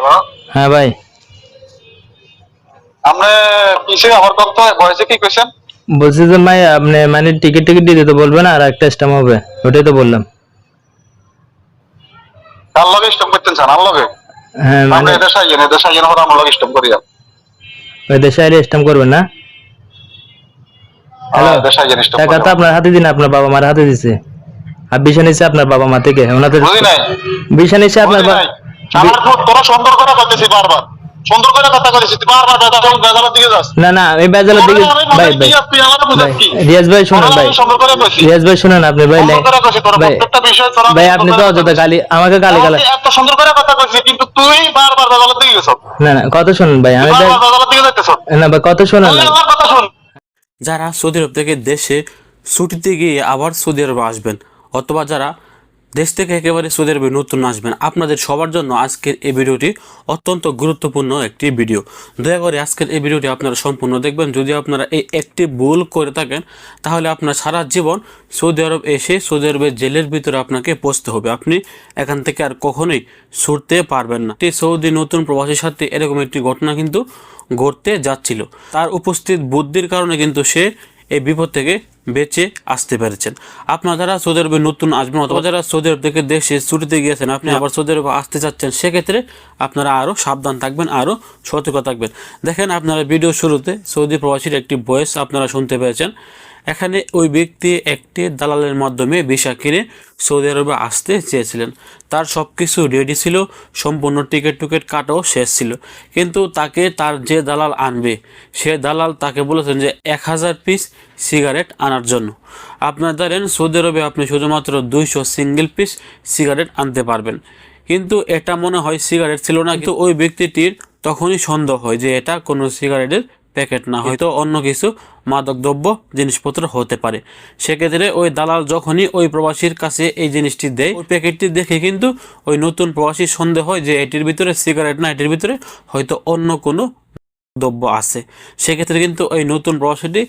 Hello হ্যাঁ ভাই। আপনি কিসে আমার কথা ভয়েসে কি কইছেন বলছি যে ভাই আপনি মানে টিকিট টিকিট দিতে বলবেন আর একটা স্টাম হবে। ওটাই তো বললাম। কার লগে করতেন স্যার আর লগে? হ্যাঁ মানে এদেশে আইয়েন এদেশে আইয়েন হরে আমার লগে করিয়া আইলে স্টাম করবেন না? হ্যাঁ এদেশে আইয়েন স্টপ টাকা তো আপনার হাতে দিন আপনার বাবা মার হাতে দিছে। আর বিশা নিচ্ছে আপনার বাবা মা থেকে ওনাদের বিশা নিচ্ছে আপনার বুঝি বা- নাই? আমার তো তোরা সুন্দর করে করতেছি বারবার। সুন্দর করে কথা কইছিস তুই বারবার বেজাল বেজালের দিকে যাস। না না আমি বেজালের দিকে ভাই ভাই। তুই আমার বুঝাস ভাই কি? রিয়াজ ভাই শুনুন ভাই। সুন্দর করে কইছিস রিয়াজ ভাই শুনুন আপনি ভাই সুন্দর করে কইছিস তোরা ভাই প্রত্যেকটা বিষয় তোরা ভাই আপনি তো কথা অযথা গালি আমাকে গালি গালা এত সুন্দর করে কথা কইছিস কিন্তু তুই বারবার বেজালের দিকে গেছস না না কত শুনুন ভাই আমি বারবার বেজালের দিকে যাইতেছস না ভাই কত শুনুন না কথা শুন। যারা সৌদি আরব থেকে দেশে ছুটিতে গিয়ে আবার সৌদি আরবে আসবেন অথবা যারা দেশ থেকে একেবারে সৌদি আরবে নতুন আসবেন। আপনাদের সবার জন্য আজকের এই ভিডিওটি অত্যন্ত গুরুত্বপূর্ণ একটি ভিডিও। দয়া করে আজকের এই ভিডিওটি আপনারা সম্পূর্ণ দেখবেন। যদি আপনারা এই একটি ভুল করে থাকেন, তাহলে আপনার সারা জীবন সৌদি আরব এসে সৌদি আরবের জেলের ভিতরে আপনাকে পৌঁছতে হবে। আপনি এখান থেকে আর কখনোই ছুটতে পারবেন না। সৌদি নতুন প্রবাসীর সাথে এরকম একটি ঘটনা কিন্তু ঘটতে যাচ্ছিল। তার উপস্থিত বুদ্ধির কারণে কিন্তু সে এই বিপদ থেকে বেঁচে আসতে পেরেছেন। আপনারা যারা সৌদি আরবে নতুন আসবেন অথবা যারা সৌদি আরব থেকে দেশে ছুটিতে গিয়েছেন আপনি আবার সৌদি আরবে আসতে চাচ্ছেন সেক্ষেত্রে আপনারা আরও সাবধান থাকবেন আরও সতর্ক থাকবেন। দেখেন আপনারা ভিডিও শুরুতে সৌদি প্রবাসীর একটি ভয়েস আপনারা শুনতে পেয়েছেন। এখানে ওই ব্যক্তি একটি দালালের মাধ্যমে ভিসা কিনে সৌদি আরবে আসতে চেয়েছিলেন। তার সব কিছু রেডি ছিল, সম্পূর্ণ টিকিট টুকেট কাটাও শেষ ছিল। কিন্তু তাকে তার যে দালাল আনবে, সে দালাল তাকে বলেছেন যে এক হাজার পিস সিগারেট আনার জন্য। আপনার ধরেন সৌদি আরবে আপনি শুধুমাত্র দুইশো সিঙ্গেল পিস সিগারেট আনতে পারবেন। কিন্তু এটা মনে হয় সিগারেট ছিল না, কিন্তু ওই ব্যক্তিটির তখনই সন্দেহ হয় যে এটা কোনো সিগারেটের প্যাকেট না হয়তো অন্য কিছু মাদকদ্রব্য জিনিসপত্র হতে পারে। সেক্ষেত্রে ওই দালাল যখনই ওই প্রবাসীর কাছে এই জিনিসটি দেয় ওই প্যাকেটটি দেখে কিন্তু ওই নতুন প্রবাসী সন্দেহ হয় যে এটির ভিতরে সিগারেট না এটির ভিতরে হয়তো অন্য কোনো দ্রব্য আছে। সেক্ষেত্রে কিন্তু ওই নতুন প্রবাসীটি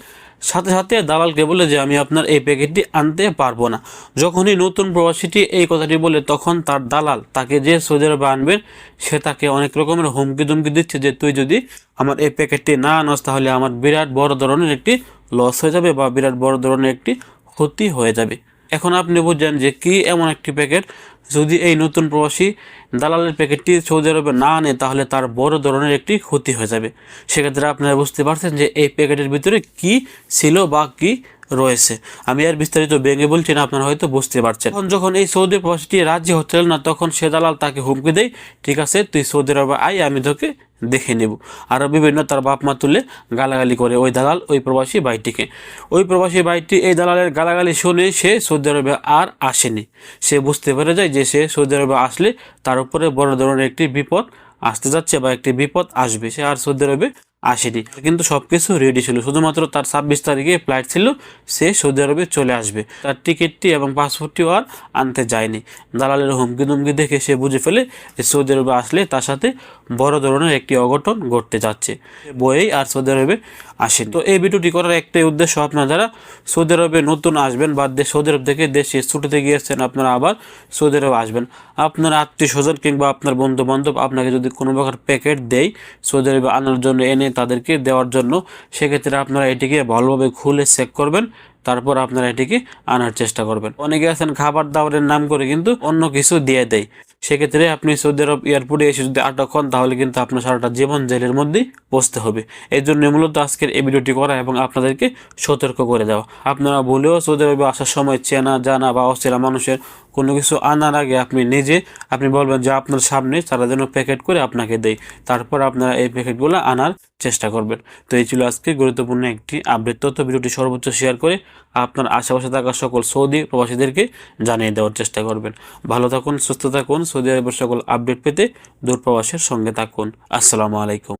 সাথে সাথে দালালকে বলে যে, আমি আপনার এই প্যাকেটটি আনতে পারব না। যখনই নতুন প্রবাসীটি এই কথাটি বলে, তখন তার দালাল তাকে যে সৌদি আরবে আনবেন, সে তাকে অনেক রকমের হুমকি দুমকি দিচ্ছে যে, তুই যদি আমার এই প্যাকেটটি না আনস, তাহলে আমার বিরাট বড় ধরনের একটি লস হয়ে যাবে বা বিরাট বড় ধরনের একটি ক্ষতি হয়ে যাবে। এখন আপনি বুঝছেন যে কি এমন একটি প্যাকেট? যদি এই নতুন প্রবাসী দালালের প্যাকেটটি সৌদি আরবে না আনে, তাহলে তার বড় ধরনের একটি ক্ষতি হয়ে যাবে। সেক্ষেত্রে আপনারা বুঝতে পারছেন যে এই প্যাকেটের ভিতরে কি ছিল বা কি রয়েছে। আমি আর বিস্তারিত ভেঙে বলছি না, আপনারা হয়তো বুঝতে পারছেন। তখন যখন এই সৌদি প্রবাসীটি রাজ্যে হচ্ছিল না, তখন সে দালাল তাকে হুমকি দেয়, ঠিক আছে, তুই সৌদি আরবে আই আমি তোকে দেখে নেব। আরও বিভিন্ন তার বাপ মা তুলে গালাগালি করে ওই দালাল, ওই প্রবাসী ভাইটিকে। ওই প্রবাসী ভাইটি এই দালালের গালাগালি শুনে সে সৌদি আরবে আর আসেনি। সে বুঝতে পেরে যায় যে সে সৌদি আরবে আসলে তার উপরে বড় ধরনের একটি বিপদ আসতে যাচ্ছে বা একটি বিপদ আসবে। সে আর সৌদি আরবে আসেনি কিন্তু সব কিছু রেডি ছিল। শুধুমাত্র তার ছাব্বিশ তারিখে ফ্লাইট ছিল। সে সৌদি আরবে চলে আসবে। তার টিকিটটি এবং পাসপোর্টটিও আর আনতে যায়নি। দালালের হুমকি দুমকি দেখে সে বুঝে ফেলে যে সৌদি আরবে আসলে তার সাথে বড় ধরনের একটি অঘটন ঘটতে যাচ্ছে। বইয়েই আর সৌদি আরবে আসেন। তো এই ভিডিওটি করার একটাই উদ্দেশ্য আপনারা যারা সৌদি আরবে নতুন আসবেন বা সৌদি আরব থেকে দেশে ছুটিতে গিয়েছেন, আপনারা আবার সৌদি আরবে আসবেন। আপনার আত্মীয় স্বজন কিংবা আপনার বন্ধু বান্ধব আপনাকে যদি কোনো প্রকার প্যাকেট দেয় সৌদি আরবে আনার জন্য, এনে তাদেরকে দেওয়ার জন্য, সেক্ষেত্রে আপনারা এটিকে ভালোভাবে খুলে চেক করবেন, তারপর আপনারা এটিকে আনার চেষ্টা করবেন। অনেকে আছেন খাবার দাবারের নাম করে কিন্তু অন্য কিছু দিয়ে দেয়। সেক্ষেত্রে আপনি সৌদি আরব এয়ারপোর্টে এসে যদি আটক হন, তাহলে কিন্তু আপনার সারাটা জীবন জেলের মধ্যেই বসতে হবে। এই জন্য মূলত আজকের এই ভিডিওটি করা এবং আপনাদেরকে সতর্ক করে দেওয়া। আপনারা বলেও সৌদি আরবে আসার সময় চেনা, জানা বা অচেনা মানুষের কোনো কিছু আনার আগে আপনি নিজে, আপনি বলবেন যে আপনার সামনে তারা যেন প্যাকেট করে আপনাকে দেয়। তারপর আপনারা এই প্যাকেটগুলো আনার চেষ্টা করবেন। তো এই ছিল আজকে গুরুত্বপূর্ণ একটি আপডেট তথ্য। ভিডিওটি সর্বোচ্চ শেয়ার করে আপনার আশেপাশে থাকা সকল সৌদি প্রবাসীদেরকে জানিয়ে দেওয়ার চেষ্টা করবেন। ভালো থাকুন, সুস্থ থাকুন। সৌদি আরবের সকল আপডেট পেতে দূরপ্রবাসের সঙ্গে থাকুন। আসসালামু আলাইকুম।